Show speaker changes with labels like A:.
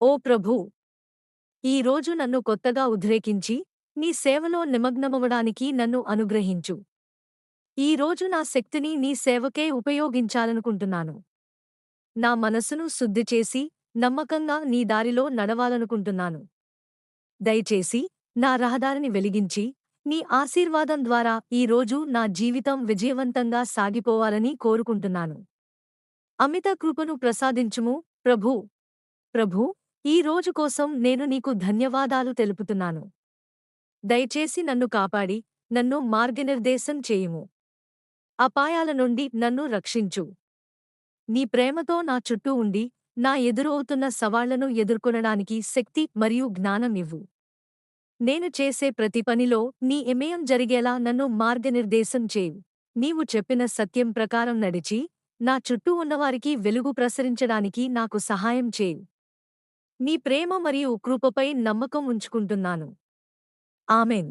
A: ఓ ప్రభూ! ఈ రోజు నన్ను కొత్తగా ఉద్రేకించి నీ సేవలో నిమగ్నమవడానికి నన్ను అనుగ్రహించు. ఈ రోజు నా శక్తిని నీ సేవకే ఉపయోగించాలనుకుంటున్నాను. నా మనసును శుద్ధి చేసి నమ్మకంగా నీ దారిలో నడవాలనుకుంటున్నాను. దయచేసి నా రహదారిని వెలిగించి నీ ఆశీర్వాదం ద్వారా ఈ రోజు నా జీవితం విజయవంతంగా సాగిపోవాలని కోరుకుంటున్నాను. అమిత కృపను ప్రసాదించుము ప్రభూ! ప్రభూ! ఈ రోజు కోసం నేను నీకు ధన్యవాదాలు తెలుపుతున్నాను. దయచేసి నన్ను కాపాడి నన్ను మార్గనిర్దేశం చేయుము. అపాయాల నుండి నన్ను రక్షించు. నీ ప్రేమతో నా చుట్టూ ఉండి నా ఎదురవుతున్న సవాళ్ళను ఎదుర్కొనడానికి శక్తి మరియు జ్ఞానం ఇవ్వు. నేను చేసే ప్రతి పనిలో నీ ఇమయం జరిగేలా నన్ను మార్గనిర్దేశం చేయు. నీవు చెప్పిన సత్యం ప్రకారం నడిచి నా చుట్టూ ఉన్నవారికి వెలుగు ప్రసరించడానికి నాకు సహాయం చేయు. నీ ప్రేమ మరియు కృపపై నమ్మకం ఉంచుకుంటున్నాను. ఆమెన్.